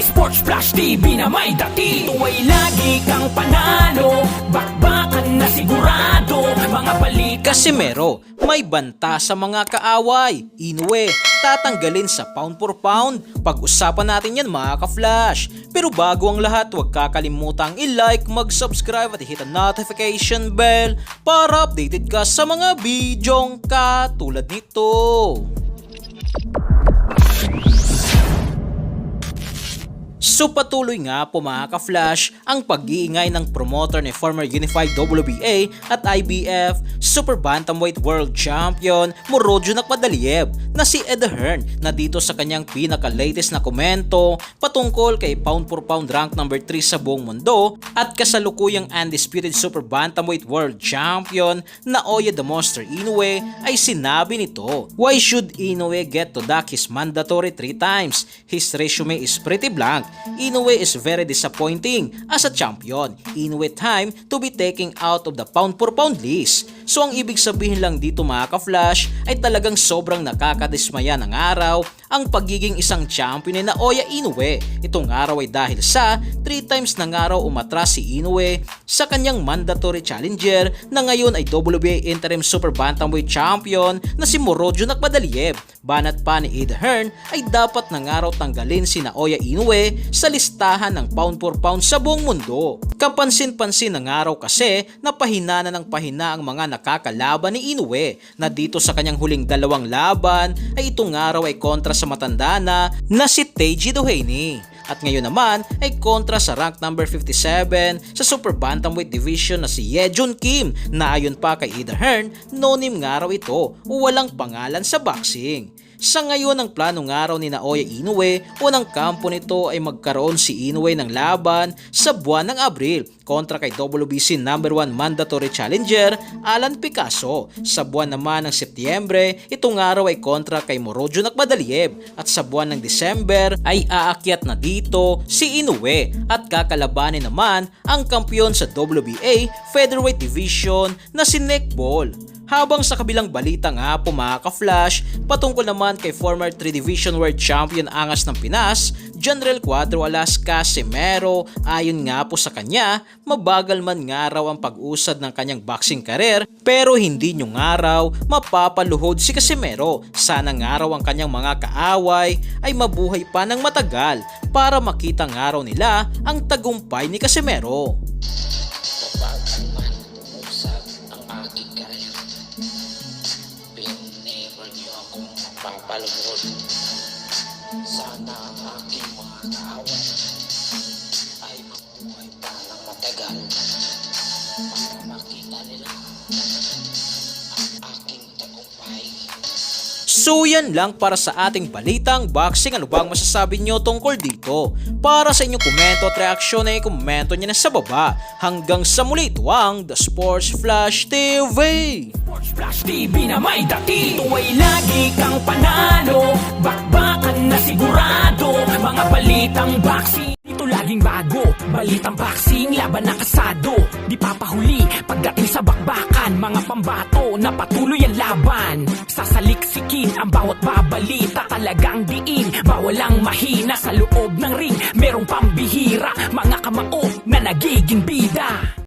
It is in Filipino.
Sports Flash TV na may dati Tuway lagi kang panalo Bakbakan na sigurado Mga balita Casimero, may banta sa mga kaaway. Inoue, tatanggalin sa pound for pound. Pag-usapan natin yan mga ka-flash. Pero bago ang lahat, huwag kakalimutang i-like, mag-subscribe at hit ang notification bell para updated ka sa mga bidyong katulad nito. So patuloy nga po mga ka-flash ang pag-iingay ng promoter ni former Unified WBA at IBF Super Bantamweight World Champion Morojo Nakmadaliev na si Ed Hearn na dito sa kanyang pinaka-latest na komento patungkol kay pound for pound rank number 3 sa buong mundo at kasalukuyang undisputed Super Bantamweight World Champion na Oya the Monster Inoue ay sinabi nito, Why should Inoue get to dock his mandatory 3 times? His resume is pretty blank. Inoue is very disappointing as a champion. Inoue time to be taken out of the pound for pound list. So ang ibig sabihin lang dito mga ka-flash ay talagang sobrang nakakadismaya ng araw ang pagiging isang champion ni Naoya Inoue. Itong araw ay dahil sa 3 times ng araw umatras si Inoue sa kanyang mandatory challenger na ngayon ay WBA Interim Super Bantamweight Champion na si Morojo Nakmadaliev. Banat pa ni Ed Hearn ay dapat ng araw tanggalin si Naoya Inoue sa listahan ng pound for pound sa buong mundo. Kapansin-pansin ng araw kasi na pahina na ng pahina ang mga nakakalaban ni Inoue na dito sa kanyang huling dalawang laban ay itong araw ay kontra sa matanda na na si Teiji Doheny. At ngayon naman ay kontra sa rank number 57 sa Super Bantamweight Division na si Yejun Kim na ayon pa kay Ida Hearn, nonim nga raw ito walang pangalan sa boxing. Sa ngayon ang planong araw ni Naoya Inoue, unang kampo nito ay magkaroon si Inoue ng laban sa buwan ng Abril kontra kay WBC number 1 mandatory challenger Alan Picasso. Sa buwan naman ng Setyembre, itong araw ay kontra kay Morojo Nakmadaliev at sa buwan ng December ay aakyat na dito si Inoue at kakalabanin naman ang kampyon sa WBA Featherweight Division na si Nick Ball. Habang sa kabilang balita nga po mga ka-flash, patungkol naman kay former 3 Division World Champion Angas ng Pinas, General Cuadro Alas Casimero, ayon nga po sa kanya, mabagal man nga raw ang pag-usad ng kanyang boxing career pero hindi nyo nga raw mapapaluhod si Casimero. Sana nga raw ang kanyang mga kaaway ay mabuhay pa ng matagal para makita nga raw nila ang tagumpay ni Casimero. Akong mapapaluhod. Sana ang aking mga kaaway ay mabuhay pa ng matagal para makita nila So yan lang para sa ating balitang boxing. Ano bang masasabi nyo tungkol dito? Para sa inyong komento at reaksyon ay komento nyo na sa baba. Hanggang sa muli ito ang The Sports Flash TV. Sports Flash TV na may dati Tuway lagi kang panalo Bakbakan na sigurado Mga balitang boxing Dito laging bago Balitang boxing, laban na kasado Di papahuli pagdating sa bakbakan Mga pambato na patuloy ang laban. Sasaliksikin ang bawat babalita Talagang diin, bawal ang mahina Sa loob ng ring, merong pambihira Mga kamao na nagiging bida